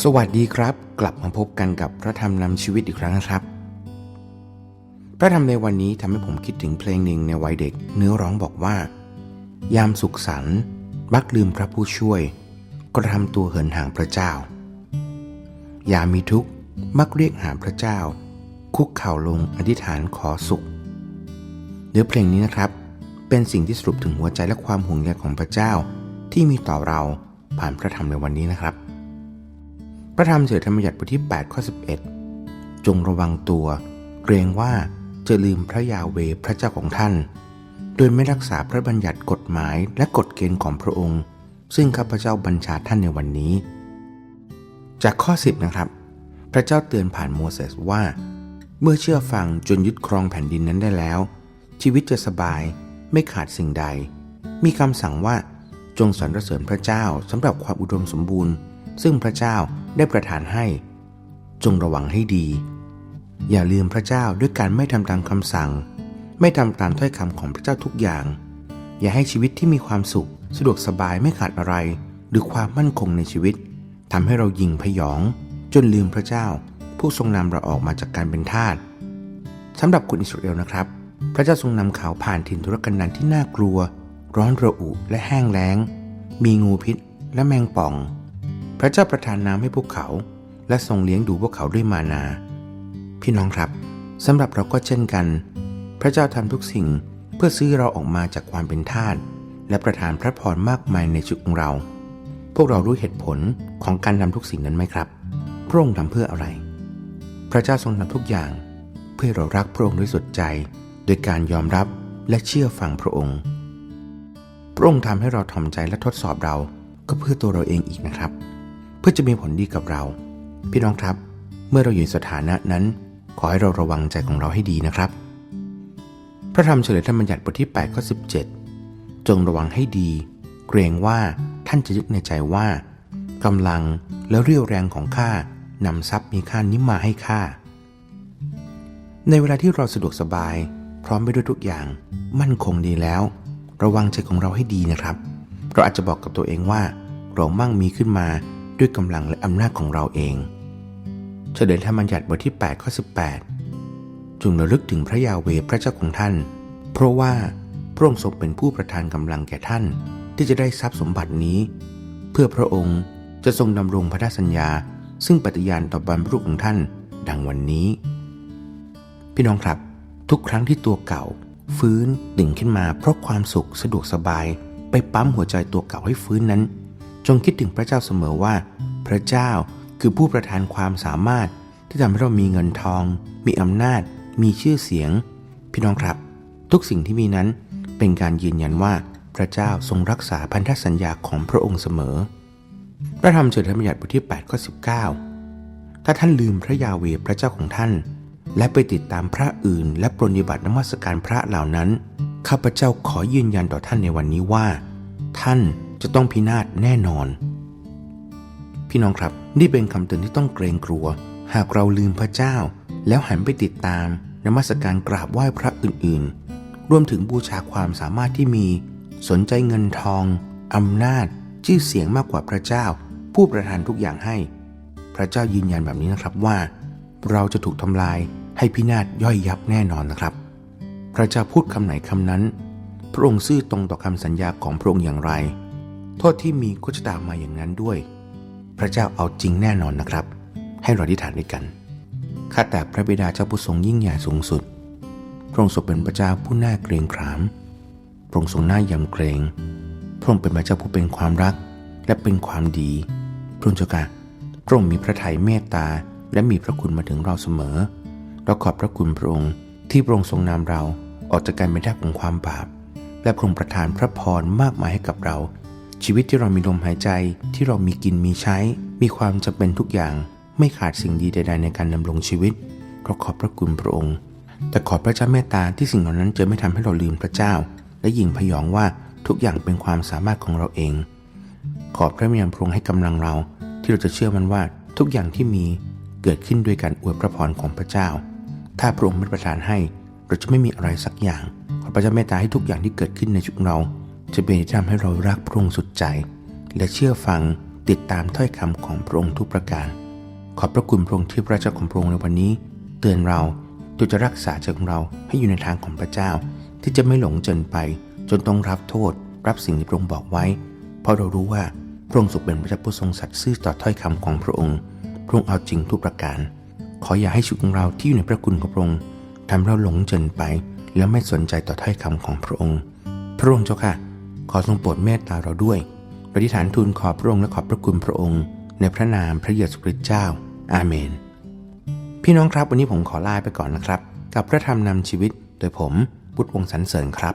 สวัสดีครับ กลับมาพบกันกับพระธรรมนำชีวิตอีกครั้งนะครับ พระธรรมในวันนี้ทำให้ผมคิดถึงเพลงหนึ่งในวัยเด็ก เนื้อร้องบอกว่า ยามสุขสันต์มักลืมพระผู้ช่วย กระทำตัวเหินห่างพระเจ้า ยามมีทุกข์มักเรียกหาพระเจ้า คุกเข่าลงอธิษฐานขอสุขเนื้อเพลงนี้นะครับ เป็นสิ่งที่สรุปถึงหัวใจและความห่วงใยของพระเจ้า ที่มีต่อเราผ่านพระธรรมในวันนี้นะครับ พระธรรมเฉลิธรรมบัญญัติบทที่ 8 ข้อ 11 จงระวังตัว เกรงว่าจะลืมพระยาเวพระเจ้าของท่าน โดยไม่รักษาพระบัญญัติกฎหมายและกฎเกณฑ์ของพระองค์ ซึ่งข้าพเจ้าบัญชาท่านในวันนี้ จากข้อ 10 นะครับ พระเจ้าเตือนผ่านโมเสสว่า เมื่อเชื่อฟังจนยึดครองแผ่นดินนั้นได้แล้ว ชีวิตจะสบายไม่ขาดสิ่งใด มีคำสั่งว่าจงสรรเสริญพระเจ้าสำหรับความอุดมสมบูรณ์ ซึ่งพระเจ้า ได้ประทานให้ จงระวังให้ดี อย่าลืมพระเจ้าด้วยการไม่ทำตามคำสั่ง ไม่ทำตามถ้อยคำของพระเจ้าทุกอย่าง อย่าให้ชีวิตที่มีความสุข สะดวกสบายไม่ขาดอะไร หรือความมั่นคงในชีวิตทำให้เรายิงพยอง จนลืมพระเจ้า ผู้ทรงนำเราออกมาจากการเป็นทาสสำหรับคนอิสราเอลนะครับ พระเจ้าทรงนำเขาผ่านถิ่นทุรกันดารที่น่ากลัว ร้อนระอุและแห้งแล้ง มีงูพิษและแมงป่อง พระเจ้าประทานน้ำให้พวกเขา และทรงเลี้ยงดูพวกเขาด้วยมานา พี่น้องครับสำหรับเราก็เช่นกัน พระเจ้าทำทุกสิ่งเพื่อซื้อเราออกมาจากความเป็นทาสและประทานพระพรมากมายในชีวิตของเรา พวกเรารู้เหตุผลของการทำทุกสิ่งนั้นไหมครับ พระองค์ทำเพื่ออะไร พระเจ้าทรงทำทุกอย่าง เพื่อเรารักพระองค์ด้วยสุดใจ โดยการยอมรับและเชื่อฟังพระองค์ พระองค์ทำให้เราถ่อมใจและทดสอบเราก็เพื่อตัวเราเองอีกนะครับ เพื่อจะมีผลดีกับเรา พี่น้องครับ เมื่อเราอยู่ในสถานะนั้น ขอให้เราระวังใจของเราให้ดีนะครับ พระธรรมเฉลยธรรมบัญญัติบทที่8ข้อ17 จงระวังให้ดี เกรงว่าท่านจะยึดในใจว่ากำลังและเรี่ยวแรงของข้านำทรัพย์มีค่านี้มาให้ข้าในเวลาที่เราสะดวกสบาย พร้อมไปด้วยทุกอย่าง มั่นคงดีแล้ว ระวังใจของเราให้ดีนะครับ เราอาจจะบอกกับตัวเองว่า เรามั่งมีขึ้นมา ด้วยกำลังและอำนาจของเราเองเฉลยธรรมบัญญัติบทที่8ข้อ18 จงระลึกถึงพระยาเวพระเจ้าของท่าน เพราะว่าพระองค์ทรงเป็นผู้ประทานกำลังแก่ท่านที่จะได้ทรัพย์สมบัตินี้ เพื่อพระองค์จะทรงดำรงพันธสัญญา ซึ่งปฏิญาณต่อบรรพบุรุษของท่าน ดังวันนี้ พี่น้องครับ ทุกครั้งที่ตัวเก่า ฟื้นตื่นขึ้นมาเพราะความสุขสะดวกสบาย ไปปั๊มหัวใจตัวเก่าให้ฟื้นนั้น จงคิดถึงพระเจ้าเสมอว่า พระเจ้าคือผู้ประทานความสามารถที่ทำให้เรามีเงินทอง มีอำนาจ มีชื่อเสียง พี่น้องครับ ทุกสิ่งที่มีนั้นเป็นการยืนยันว่าพระเจ้าทรงรักษาพันธสัญญาของพระองค์เสมอ พระธรรมเฉลิมธรรมบัญญัติบทที่8ข้อ19 ถ้าท่านลืมพระยาเวพระเจ้าของท่าน และไปติดตามพระอื่น และปรนนิบัตินมัสการพระเหล่านั้น ข้าพเจ้าขอยืนยันต่อท่านในวันนี้ว่า ท่าน จะต้องพินาศแน่นอน พี่น้องครับนี่เป็นคำเตือนที่ต้องเกรงกลัว หากเราลืมพระเจ้า แล้วหันไปติดตามนมัสการกราบไหว้พระอื่นๆ รวมถึงบูชาความสามารถที่มี สนใจเงินทองอำนาจ ชื่อเสียงมากกว่าพระเจ้า ผู้ประทานทุกอย่างให้ พระเจ้ายืนยันแบบนี้นะครับว่า เราจะถูกทำลายให้พินาศย่อยยับแน่นอนนะครับ พระเจ้าพูดคำไหนคำนั้น พระองค์ซื่อตรงต่อคำสัญญาของพระองค์อย่างไร โทษที่มีก็จะตามมาอย่างนั้นด้วย พระเจ้าเอาจริงแน่นอนนะครับ ให้เราอธิษฐานด้วยกัน ข้าแต่พระบิดาเจ้าผู้ทรงยิ่งใหญ่สูงสุด พระองค์ทรงเป็นพระเจ้าผู้น่าเกรงขาม พระองค์ทรงน่ายำเกรง พระองค์เป็นพระเจ้าผู้เป็นความรักและเป็นความดี พระองค์เจ้าค่ะพระองค์มีพระทัยเมตตาและมีพระคุณมาถึงเราเสมอ เราขอบพระคุณพระองค์ที่พระองค์ทรงนำเราออกจากการเป็นทาสของความบาป และพระองค์ประทานพระพรมากมายให้กับเรา ชีวิตที่เรามีลมหายใจที่เรามีกินมีใช้ มีความจำเป็นทุกอย่าง ไม่ขาดสิ่งดีใด ๆ ในการดำรงชีวิตเราขอบพระคุณพระองค์ แต่ขอพระเจ้าเมตตาที่สิ่งเหล่านั้นจะไม่ทำให้เราลืมพระเจ้า และยิ่งพยองว่าทุกอย่างเป็นความสามารถของเราเอง ขอพระวิญญาณพระองค์ให้กำลังเรา ที่เราจะเชื่อมันว่าทุกอย่างที่มีเกิดขึ้นด้วยการอวยพระพรของพระเจ้า ถ้าพระองค์ไม่ประทานให้ เราจะไม่มีอะไรสักอย่าง ขอพระเจ้าเมตตาให้ทุกอย่างที่เกิดขึ้นในชีวิตเรา จะเป็นที่ทำให้เรารักพระองค์สุดใจ และเชื่อฟังติดตามถ้อยคำของพระองค์ทุกประการ ขอบพระคุณพระองค์ที่พระเจ้าของพระองค์ในวันนี้ เตือนเราตัวจะรักษาใจของเราให้อยู่ในทางของพระเจ้า ที่จะไม่หลงจนไป จนต้องรับโทษ รับสิ่งที่พระองค์บอกไว้ เพราะเรารู้ว่าพระองค์ทรงเป็นพระเจ้าผู้ทรงสัตย์ซื่อต่อถ้อยคำของพระองค์ พระองค์เอาจริงทุกประการ ขออย่าให้ชีวิตของเราที่อยู่ในพระคุณของพระองค์ทำเราหลงจนไป แล้วไม่สนใจต่อถ้อยคำของพระองค์ พระองค์เจ้าค่ะ ขอทรงโปรดเมตตาเราด้วยปฏิฐานทูลขอบพระองค์และขอบพระคุณพระองค์ ในพระนามพระเยซูคริสต์เจ้า อาเมน พี่น้องครับวันนี้ผมขอลาไปก่อนนะครับ กับพระธรรมนำชีวิตโดยผมพุทธวงศ์สรรเสริญครับ